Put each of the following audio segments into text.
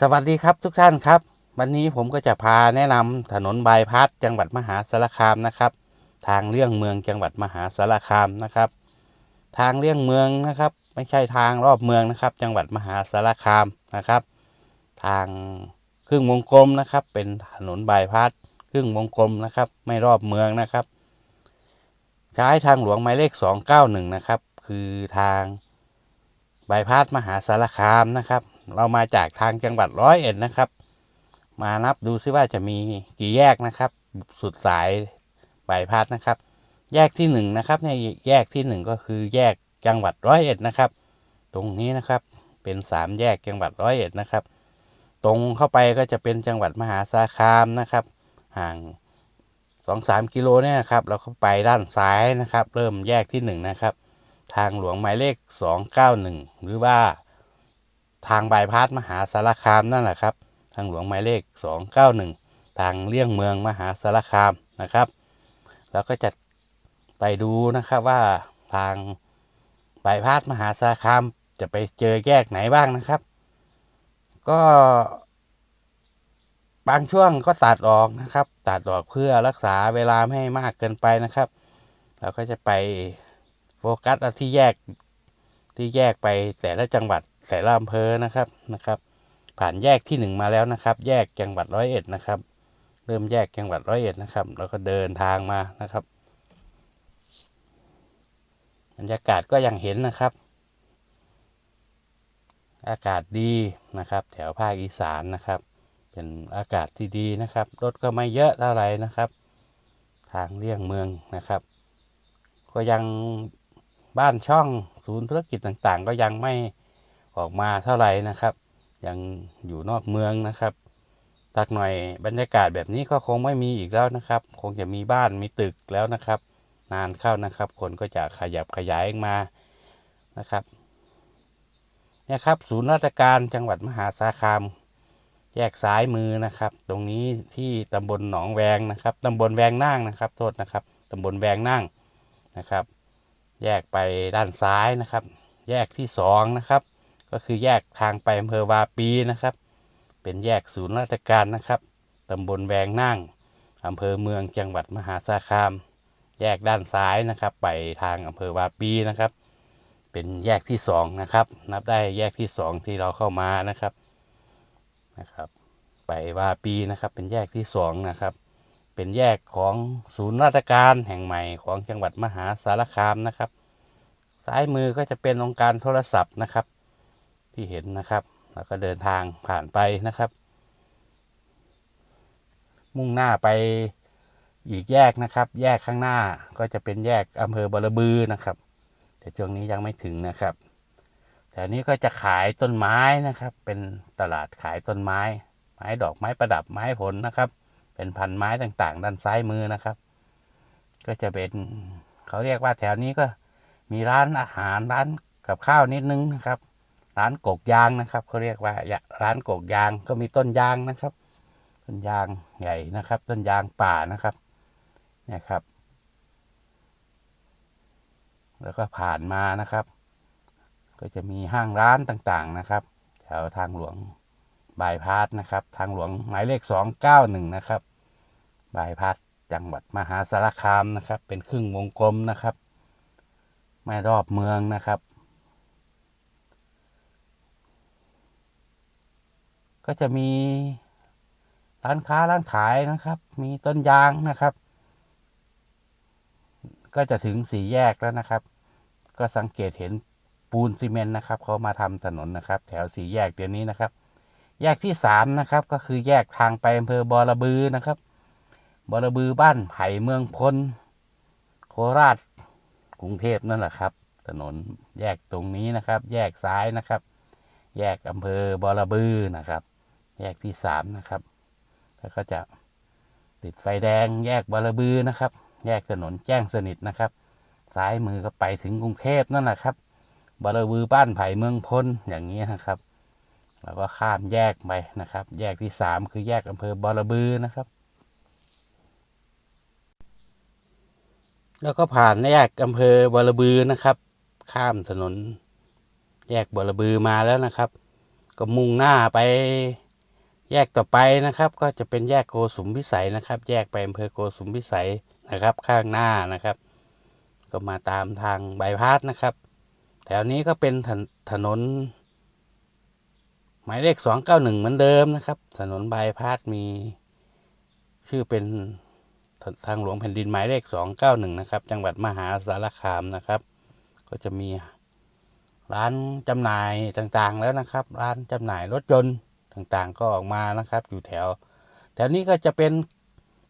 สวัสดีครับทุกท่านครับ วันนี้ผมก็จะพาแนะนำถนนบายพาสจังหวัดมหาสารคามนะครับ ทางเลี่ยงเมืองจังหวัดมหาสารคามนะครับ ทางเลี่ยงเมืองนะครับ ไม่ใช่ทางรอบเมืองนะครับ จังหวัดมหาสารคามนะครับ ทางครึ่งวงกลมนะครับ เป็นถนนบายพาสครึ่งวงกลมนะครับ ไม่รอบเมืองนะครับ ใช้ทางหลวงหมายเลข 291 นะครับ คือทางบายพาสมหาสารคามนะครับ เรามาจากทางจังหวัดร้อยเอ็ดนะครับ มานับดูซิว่าจะมีกี่แยกนะครับ สุดสายบายพาสนะครับ แยกที่หนึ่งนะครับในแยกที่หนึ่งก็คือแยกจังหวัดร้อยเอ็ดนะครับ ตรงนี้นะครับเป็นสามแยกจังหวัดร้อยเอ็ดนะครับ ตรงเข้าไปก็จะเป็นจังหวัดมหาสารคามนะครับ ห่างสองสามกิโลเนี่ยครับเราเข้าไปด้านซ้ายนะครับ เริ่มแยกที่หนึ่งนะครับ ทางหลวงหมายเลขสองเก้าหนึ่งหรือว่า ทางบายพาสมหาสารคามนั่นแหละครับ ทางหลวงหมายเลข 291 ทางเลี่ยงเมืองมหาสารคามนะครับ แล้วก็จะไปดูนะครับว่าทางบายพาสมหาสารคามจะไปเจอแยกไหนบ้างนะครับ ก็บางช่วงก็ตัดออกนะครับ ตัดออกเพื่อรักษาเวลาไม่ให้มากเกินไปนะครับ เราก็จะไปโฟกัสที่แยก ที่แยกไปแต่ละจังหวัดแต่ละอำเภอนะครับนะครับ ผ่านแยกที่หนึ่งมาแล้วนะครับ แยกจังหวัดร้อยเอ็ดนะครับ เริ่มแยกจังหวัดร้อยเอ็ดนะครับ แล้วก็เดินทางมานะครับ บรรยากาศก็ยังเห็นนะครับ อากาศดีนะครับ แถวภาคอีสานนะครับ เป็นอากาศที่ดีนะครับรถก็ไม่เยอะเท่าไหร่นะครับ ทางเลี่ยงเมืองนะครับ ก็ยังบ้านช่อง ศูนย์ธุรกิจต่างๆ ก็ยังไม่ออกมาเท่าไหร่นะครับ ยังอยู่นอกเมืองนะครับตักหน่อยบรรยากาศแบบนี้ก็คงไม่มีอีกแล้วนะครับ คงจะมีบ้านมีตึกแล้วนะครับ นานเข้านะครับ คนก็จะขยับขยายมานะครับเนี่ยครับศูนย์ราชการจังหวัดมหาสารคาม แยกซ้ายมือนะครับ ตรงนี้ที่ตำบลหนองแวงนะครับตำบลแวงนั่งนะครับ โทษนะครับตำบลแวงนั่งนะครับ แยกไปด้านซ้ายนะครับ แยกที่สองนะครับ ก็คือแยกทางไปอำเภอวาปีนะครับ เป็นแยกศูนย์ราชการนะครับตำบลแวงนั่งอำเภอเมืองจังหวัดมหาสารคาม แยกด้านซ้ายนะครับ ไปทางอำเภอวาปีนะครับ เป็นแยกที่สองนะครับ นับได้แยกที่สองที่เราเข้ามานะครับนะครับ ไปวาปีนะครับ เป็นแยกที่สองนะครับ เป็นแยกของศูนย์ราชการแห่งใหม่ของจังหวัดมหาสารคามนะครับ ซ้ายมือก็จะเป็นองค์การโทรศัพท์นะครับ ที่เห็นนะครับ แล้วก็เดินทางผ่านไปนะครับ มุ่งหน้าไปอีกแยกนะครับ แยกข้างหน้าก็จะเป็นแยกอำเภอบรบือนะครับ แต่ช่วงนี้ยังไม่ถึงนะครับแต่นี้ก็จะขายต้นไม้นะครับ เป็นตลาดขายต้นไม้ ไม้ดอกไม้ประดับไม้ผลนะครับ เป็นพันไม้ต่างๆ ด้านซ้ายมือนะครับ ก็จะเป็นเขาเรียกว่าแถวนี้ก็มีร้านอาหารร้านกับข้าวนิดนึงนะครับ ร้านกกยางนะครับเขาเรียกว่าร้านกกยางก็มีต้นยางนะครับ ต้นยางใหญ่นะครับ ต้นยางป่านะครับเนี่ยครับ แล้วก็ผ่านมานะครับ ก็จะมีห้างร้านต่างๆนะครับ แถวทางหลวง บายพาสนะครับ ทางหลวงหมายเลขสองเก้าหนึ่งนะครับ บายพาสจังหวัดมหาสารคามนะครับ เป็นครึ่งวงกลมนะครับไม่รอบเมืองนะครับ ก็จะมีร้านค้าร้านขายนะครับ มีต้นยางนะครับ ก็จะถึงสี่แยกแล้วนะครับ ก็สังเกตเห็นปูนซีเมนต์นะครับเขามาทำถนนนะครับ แถวสี่แยกเดี๋ยวนี้นะครับ แยกที่สามนะครับ ก็คือแยกทางไปอำเภอบอระบือนะครับบอระบือบ้านไผ่เมืองพลโคราชกรุงเทพนั่นแหละครับ ถนนแยกตรงนี้นะครับ แยกซ้ายนะครับ แยกอำเภอบอระบือนะครับ แยกที่สามนะครับ แล้วก็จะติดไฟแดงแยกบอระบือนะครับ แยกถนนแจ้งสนิทนะครับ ซ้ายมือก็ไปถึงกรุงเทพนั่นแหละครับบอระบือบ้านไผ่เมืองพลอย่างนี้นะครับ แล้วก็ข้ามแยกไปนะครับ แยกที่สามคือแยกอำเภอบอระบือนะครับ แล้วก็ผ่านแยกอำเภอบอระบือนะครับ ข้ามถนน แยกบอระบือมาแล้วนะครับ ก็มุ่งหน้าไปแยกต่อไปนะครับ ก็จะเป็นแยกโกสุมพิสัยนะครับ แยกไปอำเภอโกสุมพิสัยนะครับ ข้างหน้านะครับ ก็มาตามทางบายพาสนะครับ แถวนี้ก็เป็นถนถนน หมายเลขสองเก้าหนึ่งเหมือนเดิมนะครับ ถนนบายพาสมีชื่อเป็นทางหลวงแผ่นดินหมายเลขสองเก้าหนึ่งนะครับ จังหวัดมหาสารคามนะครับ ก็จะมีร้านจำหน่ายต่างๆแล้วนะครับ ร้านจำหน่ายรถยนต์ต่างๆ ก็ออกมานะครับ อยู่แถว แถวนี้ก็จะเป็น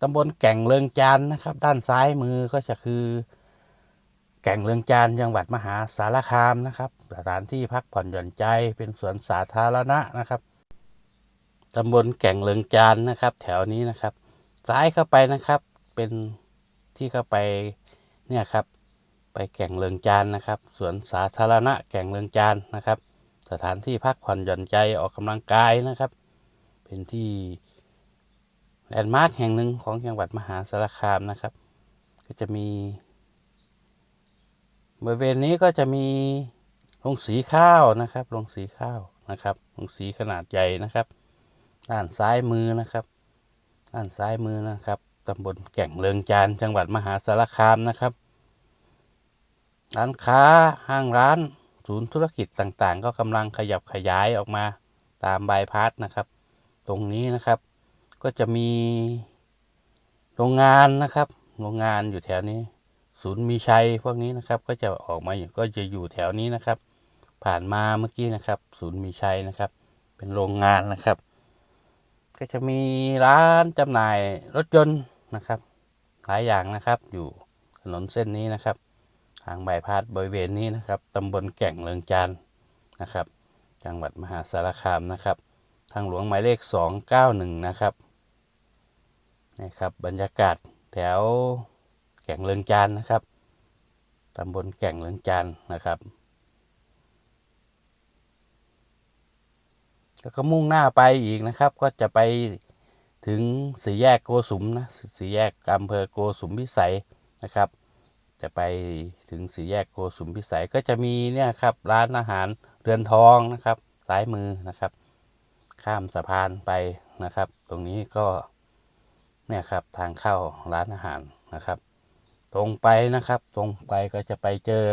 ตำบลแก่งเลิงจานนะครับ ด้านซ้ายมือก็จะคือ แก่งเลืองจานจังหวัดมหาสารคามนะครับสถานที่พักผ่อนหย่อนใจเป็นสวนสาธารณะนะครับตำบลแก่งเลืองจานนะครับ แถวนี้นะครับ ซ้ายเข้าไปนะครับเป็นที่เข้าไปเนี่ยครับ ไปแก่งเลืองจานนะครับสวนสาธารณะแก่งเลืองจานนะครับ สถานที่พักผ่อนหย่อนใจออกกำลังกายนะครับ เป็นที่แลนด์มาร์คแห่งหนึ่งของจังหวัดมหาสารคามนะครับ ก็จะมี บริเวณนี้ก็จะมีโรงสีข้าวนะครับโรงสีข้าวนะครับโรงสีขนาดใหญ่นะครับ ด้านซ้ายมือนะครับ ด้านซ้ายมือนะครับตำบลแก่งเลิงจานจังหวัดมหาสารคามนะครับร้านค้าห้างร้านศูนย์ธุรกิจต่างๆ ก็กำลังขยับขยายออกมาตามบายพาสนะครับ ตรงนี้นะครับ ก็จะมีโรงงานนะครับ โรงงานอยู่แถวนี้ ศูนย์มีชัยพวกนี้นะครับ ก็จะออกมาอยู่ก็จะอยู่แถวนี้นะครับ ผ่านมาเมื่อกี้นะครับ ศูนย์มีชัยนะครับ เป็นโรงงานนะครับ ก็จะมีร้านจำหน่ายรถยนต์นะครับ หลายอย่างนะครับ อยู่ถนนเส้นนี้นะครับ ทางบายพาสบริเวณนี้นะครับตำบลแก่งเลิงจานนะครับ จังหวัดมหาสารคามนะครับ ทางหลวงหมายเลข 291 นะครับนี่ครับบรรยากาศแถว ก่งเลิงจานนะครับตำบลแก่งเลิงจานนะครับ แล้วก็มุ่งหน้าไปอีกนะครับ ก็จะไปถึงสี่แยกโกสุมนะสี่แยกอำเภอโกสุมพิสัยนะครับ จะไปถึงสี่แยกโกสุมพิสัยก็จะมีเนี่ยครับร้านอาหารเรือนทองนะครับซ้ายมือนะครับ ข้ามสะพานไปนะครับ ตรงนี้ก็เนี่ยครับทางเข้าร้านอาหารนะครับ ตรงไปนะครับ ตรงไปก็จะไปเจอ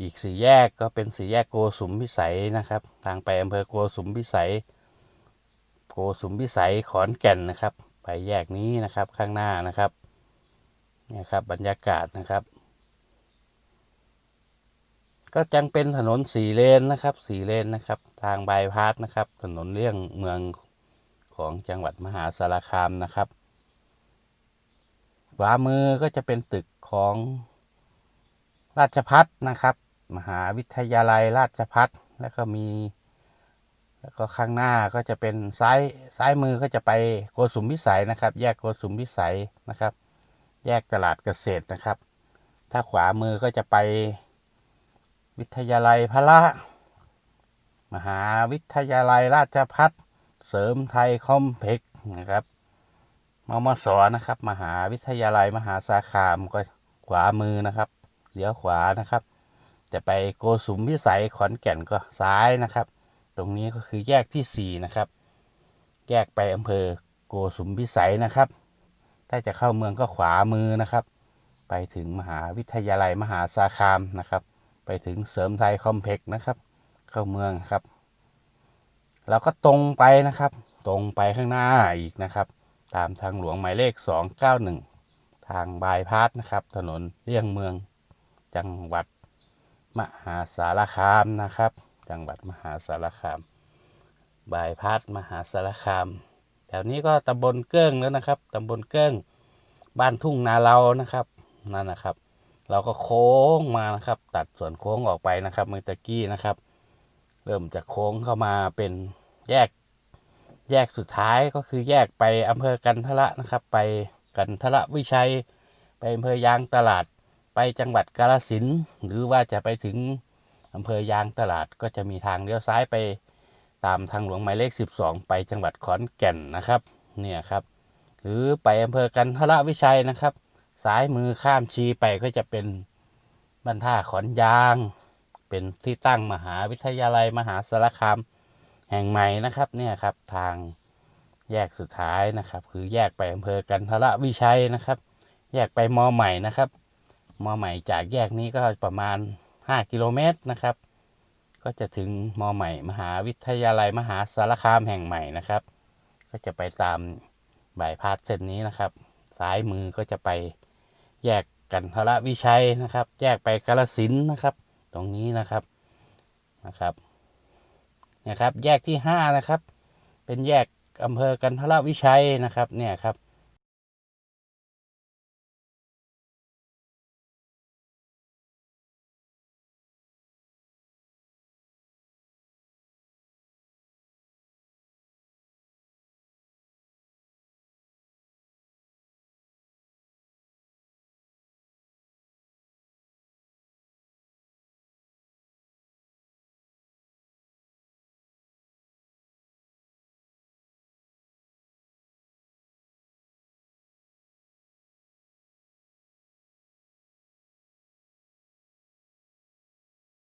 อีกสี่แยกก็เป็นสี่แยกโกสุมพิสัยนะครับ ทางไปอำเภอโกสุมพิสัย โกสุมพิสัยขอนแก่นนะครับ ไปแยกนี้นะครับข้างหน้านะครับนี่ครับบรรยากาศนะครับ ก็จังเป็นถนนสี่เลนนะครับสี่เลนนะครับ ทางบายพาสนะครับ ถนนเลี่ยงเมืองของจังหวัดมหาสารคามนะครับ ขวามือก็จะเป็นตึกของราชพัฒนะครับ มหาวิทยาลัยราชพัฒแล้วก็มี แล้วก็ข้างหน้าก็จะเป็นซ้ายซ้ายมือก็จะไปโกสุมพิสัยนะครับ แยกโกสุมพิสัยนะครับ แยกตลาดเกษตรนะครับ ถ้าขวามือก็จะไปวิทยาลัยพระ มหาวิทยาลัยราชพัฒเสริมไทยคอมเพล็กซ์นะครับ มมสนะครับ มหาวิทยาลัยมหาสารคามก็ขวามือนะครับเลี้ยวขวานะครับ จะไปโกสุมพิสัยขอนแก่นก็ซ้ายนะครับ ตรงนี้ก็คือแยกที่สี่นะครับ แยกไปอำเภอโกสุมพิสัยนะครับ ถ้าจะเข้าเมืองก็ขวามือนะครับ ไปถึงมหาวิทยาลัยมหาสารคามนะครับ ไปถึงเสริมไทยคอมเพล็กซ์นะครับ เข้าเมืองครับเราก็ตรงไปนะครับ ตรงไปข้างหน้าอีกนะครับ ตามทางหลวงหมายเลข 291 ทางบายพาสนะครับ ถนนเลี่ยงเมือง จังหวัดมหาสารคามนะครับ จังหวัดมหาสารคาม บายพาสมหาสารคามแถวนี้ก็ตำบลเกิ้งแล้วนะครับตำบลเกิ้งบ้านทุ่งนาเรานะครับนั่นนะครับ เราก็โค้งมานะครับ ตัดส่วนโค้งออกไปนะครับเมื่อตะกี้นะครับ เริ่มจากโค้งเข้ามาเป็นแยก แยกสุดท้ายก็คือแยกไปอำเภอกันทละนะครับ ไปกันทละวิชัย ไปอำเภอยางตลาด ไปจังหวัดกาฬสินหรือว่าจะไปถึงอำเภอยางตลาดก็จะมีทางเลี้ยวซ้ายไปตามทางหลวงหมายเลข 12 ไปจังหวัดขอนแก่นนะครับเนี่ยครับ หรือไปอำเภอกันทละวิชัยนะครับซ้ายมือข้ามชีไปก็จะเป็นบรรท่าขอนยาง เป็นที่ตั้งมหาวิทยาลัยมหาสารคาม แห่งใหม่นะครับเนี่ยครับทางแยกสุดท้ายนะครับ คือแยกไปอำเภอกันทรวิชัยนะครับ แยกไปมอใหม่นะครับมอใหม่จากแยกนี้ก็ประมาณ 5 กิโลเมตรนะครับ ก็จะถึงมอใหม่ มหาวิทยาลัยมหาสารคามแห่งใหม่นะครับ ก็จะไปตามบายพาสเส้นนี้นะครับ ซ้ายมือก็จะไปแยกกันทรวิชัยนะครับ แยกไปกาลสินนะครับ ตรงนี้นะครับนะครับ นี่ยครับ แยกที่ห้านะครับ เป็นแยกอำเภอกันทรวิชัยนะครับ เนี่ยครับ